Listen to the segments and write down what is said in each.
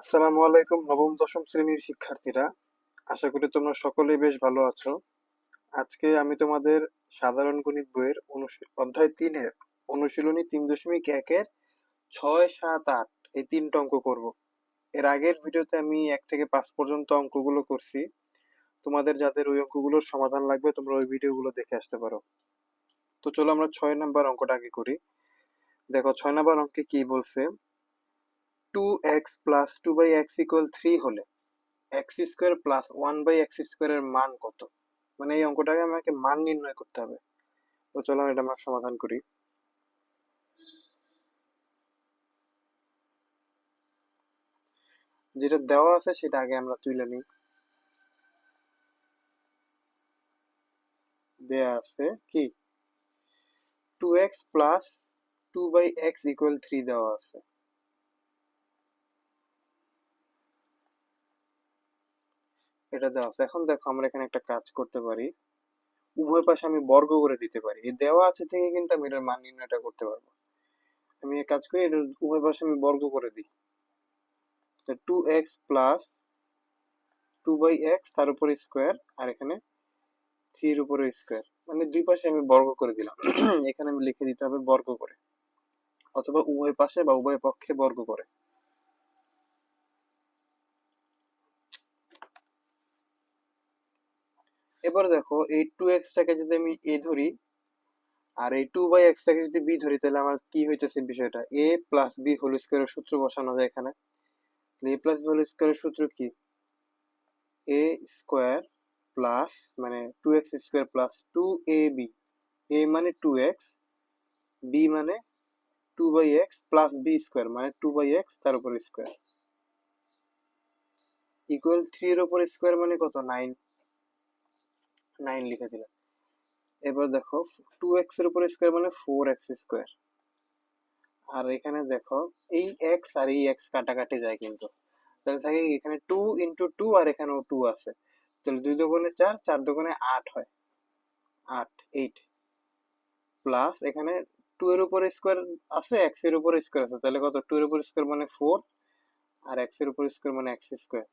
আসসালামু আলাইকুম, নবম, দশম শ্রেণির শিক্ষার্থীরা। আশা করি তোমরা সকলেই বেশ ভালো আছো। আজকে আমি তোমাদের সাধারণ গণিত বইয়ের অধ্যায় তিনের, অনুশীলনী তিন দশমিক একের ছয়, সাত, আট এই তিনটা অঙ্ক করব। এর আগের ভিডিওতে আমি এক থেকে পাঁচ পর্যন্ত অঙ্কগুলো করছি। তোমাদের যাদের ওই অঙ্কগুলোর সমাধান লাগবে, তোমরা ওই ভিডিওগুলো দেখে আসতে পারো। তো চলো আমরা ছয় নাম্বার অঙ্কটা আগে করি। দেখো, ছয় নাম্বার অঙ্কে কি বলছে? Two X plus two by X equal three হলে X square plus one by X স্কোয়ারের মান কত? মানে এই অঙ্কটাকে আমাকে মান নির্ণয় করতে হবে। তো চলো এটা আমরা সমাধান করি। যেটা দেওয়া আছে সেটা আগে আমরা তুলে নিই। দেয়া আছে কি? Two X plus two by X equal three দেওয়া আছে। এটা দেওয়া আছে। এখন দেখো আমরা এখানে একটা কাজ করতে পারি। উভয় পাশে আমি বর্গ করে দিতে পারি। এই দেওয়া আছে থেকে কিন্তু আমি এটার মান নির্ণয়টা করতে পারব। আমি এক কাজ করি এটা উভয় পাশে আমি বর্গ করে দিই। Two X plus two by X তার উপরে স্কোয়ার আর এখানে থ্রির উপরে স্কোয়ার মানে দুই পাশে আমি বর্গ করে দিলাম। এখানে আমি লিখে দিতে হবে বর্গ করে। অথবা উভয় পাশে বা উভয় পক্ষে বর্গ করে। এবার দেখো, এই টু এক্সটাকে যদি আমি এ ধরি, আর এই টু বাই এক্সটাকে যদি বি ধরি, তাহলে আমার কি হইতেছে বিষয়টা? এ প্লাস বি হোল স্কোয়ারের সূত্র বসানো যায় এখানে। এ প্লাস বি হোল স্কোয়ারের সূত্র কি? এ স্কোয়ার প্লাস মানে two X square plus two A B A মানে টু এক্স বি মানে two by X plus B square মানে টু বাই এক্স তার উপর স্কোয়ার ইকুয়াল থ্রি এর উপর স্কোয়ার মানে কত? নাইন নাইন লিখে দিলাম এবার দেখো টু এক্সের উপর স্কোয়ার মানে ফোর এক্স স্কোয়ার আর এখানে দেখো, এই এক্স আর এই এক্স কাটাকাটি যায় কিন্তু। তাহলে থাকে এখানে টু ইন্টু টু আর এখানেও টু আছে। তাহলে দুই দোকানে চার চার দোকানে আট হয়। আট এইট প্লাস এখানে টু এর উপর স্কোয়ার আছে এক্সের উপর স্কোয়ার আছে। তাহলে কত? টু এর উপর স্কোয়ার মানে ফোর আর এক্সের উপর স্কোয়ার মানে এক্স স্কোয়ার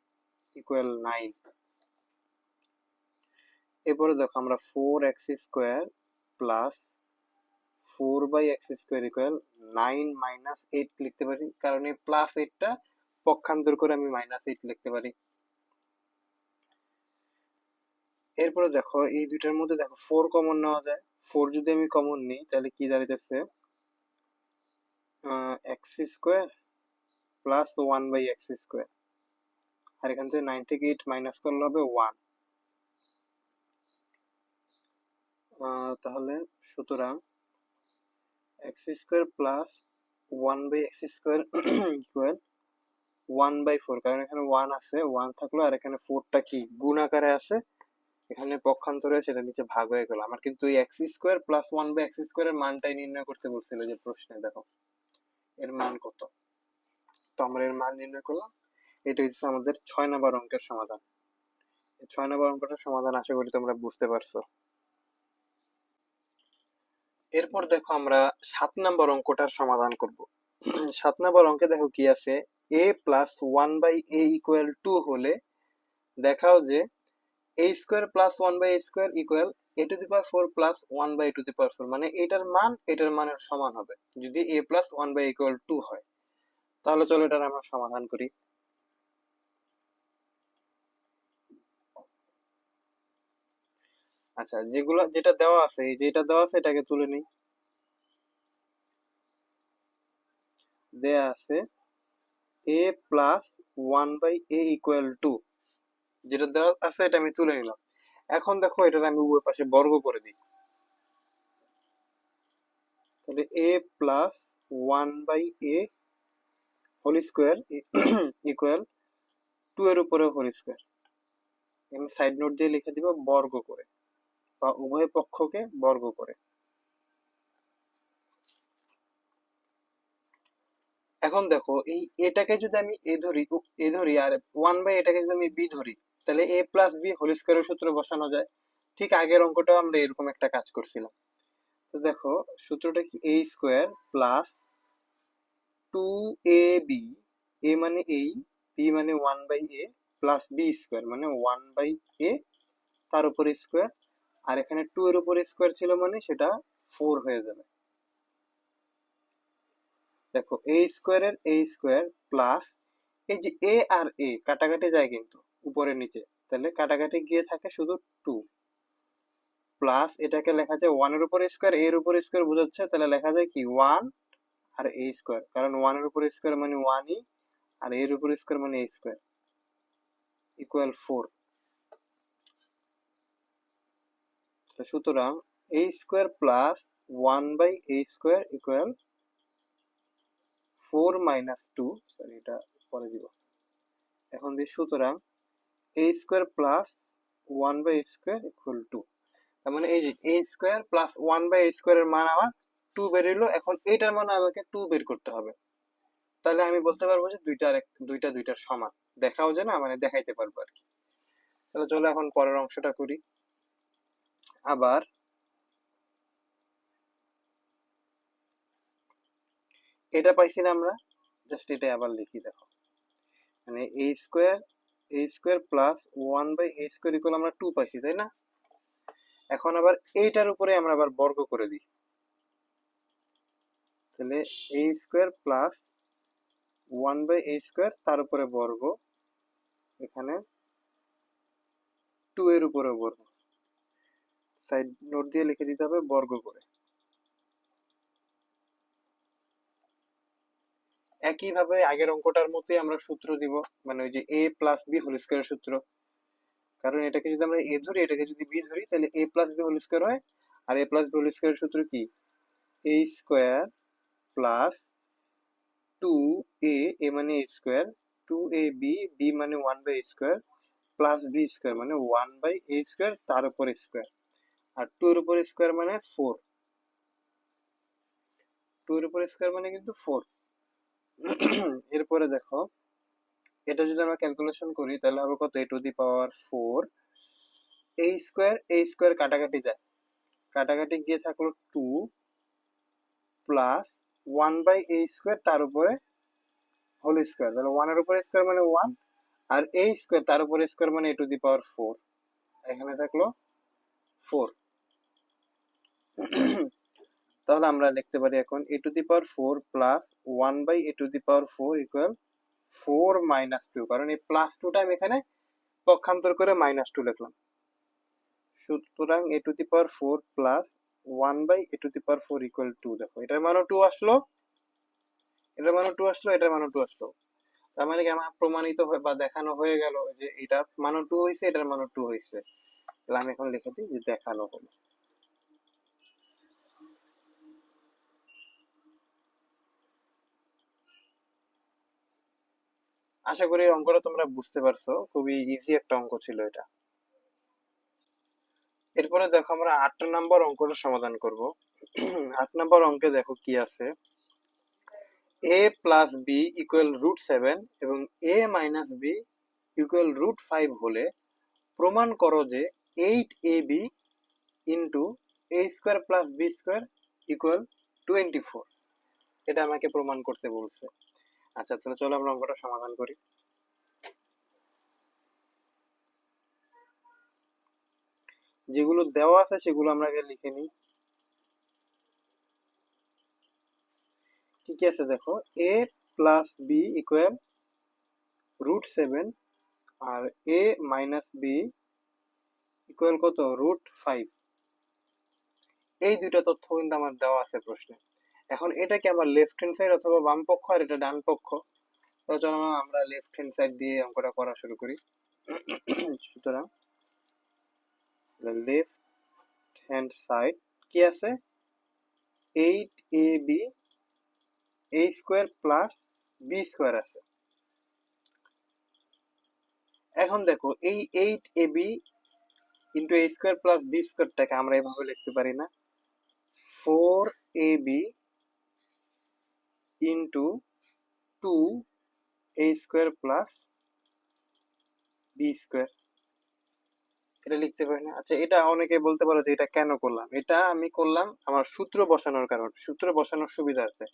ইকুয়াল নাইন এরপরে দেখো আমরা four X square plus four by X square equal nine minus eight লিখতে পারি। কারণ এই প্লাস এইটটা পক্ষান্তর করে আমি মাইনাস এইট লিখতে পারি। এরপরে দেখো এই দুইটার মধ্যে দেখো ফোর কমন নেওয়া যায়। ফোর যদি আমি কমন নিই, তাহলে কি দাঁড়াইতেছে? X square plus one by X square আর এখান থেকে নাইন থেকে এইট মাইনাস করলে হবে ওয়ান তাহলে সুতরাং X square plus one by X square equal one by four কারণ এখানে ওয়ান আছে ওয়ান থাকল, আর এখানে ফোরটা কি? গুণ আকারে আছে, এখানে পক্ষান্তরে সেটা নিচে ভাগ হয়ে গেল। আমার কিন্তু X square plus one by X স্কোয়ারের মানটাই নির্ণয় করতে বলছিল যে প্রশ্নে, দেখো, এর মান কত? তো আমরা এর মান নির্ণয় করলাম, এটা হচ্ছে আমাদের ছয় নম্বর অঙ্কের সমাধান। ছয় নম্বর অঙ্কটার সমাধান আশা করি তোমরা বুঝতে পারছ। এরপর দেখো আমরা সাত নম্বর অঙ্কটার সমাধান করব। সাত নম্বর অঙ্কে দেখো কি আছে? A plus one by A equal two হলে দেখাও যে A square plus one by A square equal A to the power four plus one by to the power four মানে এটার মান, এটার মানের সমান হবে। যদি A plus one by equal two হয়, তাহলে চলো এটার আমরা সমাধান করি। আচ্ছা যেগুলো, যেটা দেওয়া আছে, এই যেটা দেওয়া আছে, এটাকে তুলে নিই। দেয়া আছে A plus one by A equal two যেটা দেওয়া আছে, এটা আমি তুলে নিলাম। এখন দেখো এটার আমি উভয় পাশে বর্গ করে দিই। তাহলে A plus one by A whole square equal two এর উপরে হোল স্কোয়ার আমি সাইড নোট দিয়ে লিখে দিব, বর্গ করে। বা উভয় পক্ষকে বর্গ করে। এখন দেখো, এই এটাকে যদি আমি এ ধরি এ ধরি আর ওয়ান বাই এটাকে যদি আমি বি ধরি, তাহলে এ প্লাস বি হোল স্কোয়ারের সূত্র বসানো যায়। ঠিক আগের অঙ্কটাও আমরা এরকম একটা কাজ করছিলাম। তো দেখো, সূত্রটা কি? A square plus two A B A মানে এই বি মানে one by A plus B square মানে ওয়ান বাই এ তার উপরে স্কোয়ার আর এখানে টু এর উপরে স্কোয়ার ছিল মানে সেটা ফোর হয়ে যাবে। দেখো এ স্কোয়ারের এ স্কোয়ার প্লাস এই যে এ আর এ কাটাকাটি যায় কিন্তু উপরে নিচে। তাহলে কাটাকাটি গিয়ে থাকে শুধু টু প্লাস এটাকে লেখা যায় ওয়ানের উপর স্কোয়ার এর উপর স্কোয়ার বোঝাচ্ছে, তাহলে লেখা যায় কি? ওয়ান আর এ স্কোয়ার কারণ ওয়ানের উপর স্কোয়ার মানে ওয়ান ই আর এর উপর স্কোয়ার মানে এ স্কোয়ার ইকুয়াল ফোর সুতরাং A square plus one by A square equal four minus two sorry এটা পরে দিব। এখন দিয়ে সুতরাং A square plus one by square equal two তার মানে এই যে A square plus one by A স্কোয়ারের মান আমার টু বেরোলো, এখন এইটার মান আমাকে টু বের করতে হবে। তাহলে আমি বলতে পারব যে দুইটা আর এক- দুইটা দুইটার সমান। দেখাও যে না মানে দেখাইতে পারব আর কি। তাহলে চলো এখন পরের অংশটা করি। আবার এটা পাইছি না আমরা জাস্ট এটা আবার লিখি, দেখো। মানে A square A square plus one by A square equal আমরা টু পাইছি, তাই না? এখন আবার এইটার উপরে আমরা আবার বর্গ করে দিই। তাহলে A square plus one by A square তার উপরে বর্গ, এখানে টু এর উপরে বর্গ। সাইড নোট দিয়ে লিখে দিতে হবে বর্গ করে। একইভাবে আগের অঙ্কটার মতোই আমরা সূত্র দিব মানে ওই যে এ প্লাস বি হোল স্কোয়ারের সূত্র। কারণ এটাকে যদি আমরা এ ধরি, এটাকে যদি বি ধরি, তাহলে A plus B whole square হয়। আর এ প্লাস বি হোল স্কোয়ারের সূত্র কি? A square plus two A A মানে A square two A B B মানে one by square plus B square মানে ওয়ান বাই এ স্কোয়ার তার উপর স্কোয়ার আর টু এর উপর স্কোয়ার মানে ফোর টু এর উপর স্কোয়ার মানে কিন্তু ফোর এরপরে দেখো, এটা যদি আমরা ক্যালকুলেশন করি, তাহলে হবে কত? A to the power four A square A square কাটাকাটি যায়। কাটাকাটি গিয়ে থাকল two plus one by A square তার উপরে হোল স্কোয়ার তাহলে ওয়ানের উপরে স্কোয়ার মানে ওয়ান আর এ স্কোয়ার তার উপরে স্কোয়ার মানে এ টু দি পাওয়ার ফোর এখানে থাকল ফোর তাহলে আমরা লিখতে পারি এখন A to the power four plus one by A to the power four equal four minus two কারণ এই প্লাস টুটা আমি এখানে পক্ষান্তর করে মাইনাস টু লিখলাম। সুতরাং A to the power four plus one by A to the power four equal two দেখো, এটার মানও টু আসলো, এটার মানও টু আসলো, এটার মানও টু আসলো। তার মানে কি আমার প্রমাণিত হয়ে বা দেখানো হয়ে গেল যে এটা মানও টু হয়েছে এটার মানও টু হয়েছে তাহলে আমি এখন লিখে দিই যে দেখানো হলো। আশা করি অঙ্কটা তোমরা বুঝতে পারছ। খুবই ইজি একটা অঙ্ক ছিল এটা। এরপরে দেখো আমরা আট নম্বর অঙ্কটা সমাধান করব। আট নম্বর অঙ্কে দেখো কি আছে? A plus B equal root seven এবং A minus B equal root five হলে প্রমাণ করো যে eight A B into A square plus B square equal twenty four এটা আমাকে প্রমাণ করতে বলছে। আচ্ছা তাহলে চলো আমরা অঙ্কটা সমাধান করি। যেগুলো দেওয়া আছে সেগুলো আমরা আগে লিখে নিই। কি কি আছে দেখো? A plus B equal root seven R A minus B equal কত? রুট ফাইভ এই দুইটা তথ্য কিন্তু আমার দেওয়া আছে প্রশ্নে। এখন এটা কি আমার লেফট হ্যান্ড সাইড অথবা বাম পক্ষ আর এটা ডান পক্ষ। তো চলো আমরা লেফট হ্যান্ড সাইড দিয়ে অঙ্কটা করা শুরু করি। সুতরাং লেফট হ্যান্ড সাইড কি আছে? Eight A B A square plus B square আছে। এখন দেখো, এই eight A B into A square plus B স্কোয়ারটাকে আমরা এভাবে লিখতে পারি না। Four A B into two A square plus B square এটা লিখতে পারি না। আচ্ছা এটা অনেকে বলতে পারো যে এটা কেন করলাম? এটা আমি করলাম আমার সূত্র বসানোর কারণে। সূত্র বসানোর সুবিধা আছে।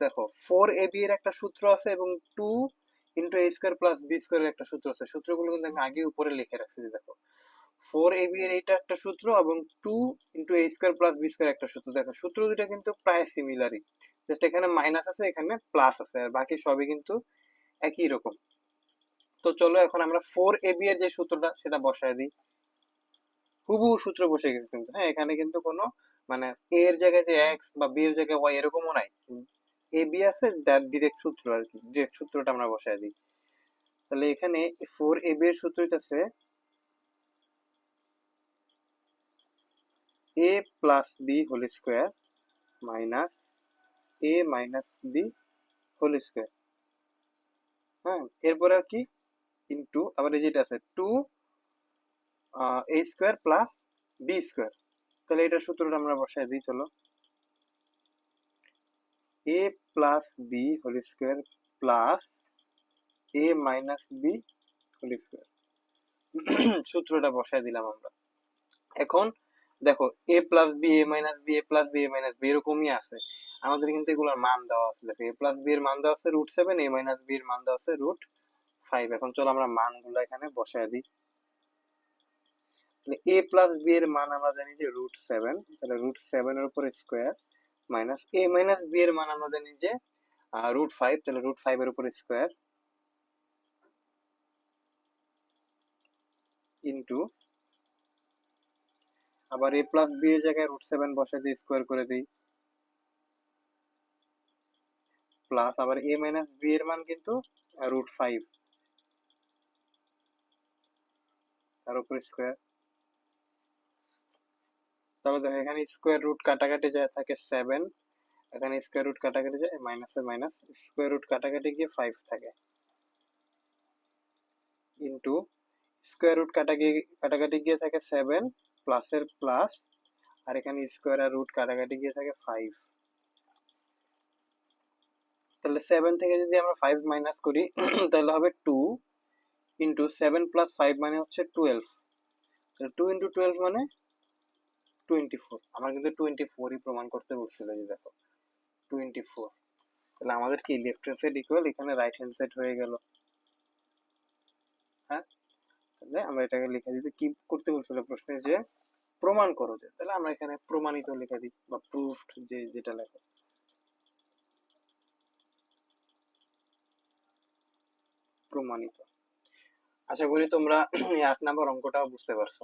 দেখো ফোর এ বি এর একটা সূত্র আছে এবং two into A square plus B স্কোয়ারের একটা সূত্র আছে। সূত্রগুলো কিন্তু আমি আগে উপরে লিখে রাখছি দেখো। ফোর এ বি এর এইটা একটা সূত্র এবং two into A square plus B square একটা সূত্র। দেখো, সূত্র দুটো কিন্তু প্রায় সিমিলারই জাস্ট এখানে মাইনাস আছে, এখানে প্লাস আছে, আর বাকি সবই কিন্তু একই রকম। তো চলো এখন আমরা ফোর এ বি এর যে সূত্রটা, সেটা বসায় দিই। হুবহু সূত্র বসে গেছে কিন্তু। হ্যাঁ এখানে কিন্তু কোনো মানে এ এর জায়গায় যে এক্স বা বি এর জায়গায় ওয়াই এরকমও নাই। এ বি আছে তার ডিরেক্ট সূত্র আর কি। ডিরেক্ট সূত্রটা আমরা বসায় দিই। তাহলে এখানে ফোর এ বি এর সূত্র হইতাছে A plus B whole square minus A minus B whole square হ্যাঁ এরপরে কি? ইন্টু আবার যেটা আছে two A square plus B square তাহলে এটার সূত্রটা আমরা বসাই দিই, চলো। A plus B whole square plus A minus B whole square সূত্রটা বসাই দিলাম আমরা। এখন, দেখো A plus B A minus B A plus B A minus B এরকমই আছে। আমাদের কিন্তু এগুলোর মান দেওয়া আছে। দেখো এ প্লাস বি এর মান দেওয়া আছে root seven A minus B এর মান দেওয়া আছে রুট ফাইভ এখন চলো আমরা মানগুলো এখানে বসায় দিই। তাহলে এ প্লাস বি এর মান আমরা জানি যে রুট সেভেন তাহলে রুট সেভেন এর উপর square minus A minus B এর মান আমরা জানি যে রুট ফাইভ তাহলে রুট ফাইভ এর উপর স্কোয়ার ইন্টু আবার এ প্লাস বি এর জায়গায় রুট সেভেন বসে দিয়ে স্কোয়ার করে দিই। প্লাস আবার এ মাইনাস বি এর মান কিন্তু রুট ফাইভ তার উপর স্কোয়ার তাহলে দেখো এখানে স্কোয়ার রুট কাটাকাটি যায় থাকে সেভেন এখানে স্কোয়ার রুট কাটাকাটি যায় মাইনাসে মাইনাস স্কোয়ার রুট কাটাকাটি গিয়ে ফাইভ থাকে ইন্টু স্কোয়ার রুট কাটাকি কাটাকাটি গিয়ে থাকে সেভেন প্লাসের প্লাস আর এখানে স্কোয়ার আর রুট কাটাকাটি গিয়ে থাকে ফাইভ তাহলে সেভেন থেকে যদি আমরা ফাইভ মাইনাস করি, তাহলে হবে two into seven plus five মানে হচ্ছে টুয়েলভ তাহলে টু ইন্টু টুয়েলভ মানে টোয়েন্টি ফোর আমার কিন্তু টোয়েন্টি ফোরই প্রমাণ করতে বলছিল যে দেখো টোয়েন্টি ফোর তাহলে আমাদের কি লেফট হ্যান্ড সাইড ইকুয়াল এখানে রাইট হ্যান্ড সাইড হয়ে গেল। হ্যাঁ? তাহলে আমরা এটাকে লিখে দিতে কি করতে বলছিল প্রশ্নে যে, প্রমাণ করো যে, তাহলে আমরা এখানে প্রমাণিত লিখে দিই বা প্রুফড যে, যেটা লেখো। প্রমাণিত। আশা করি তোমরা এই আট নাম্বার অঙ্কটাও বুঝতে পারছ।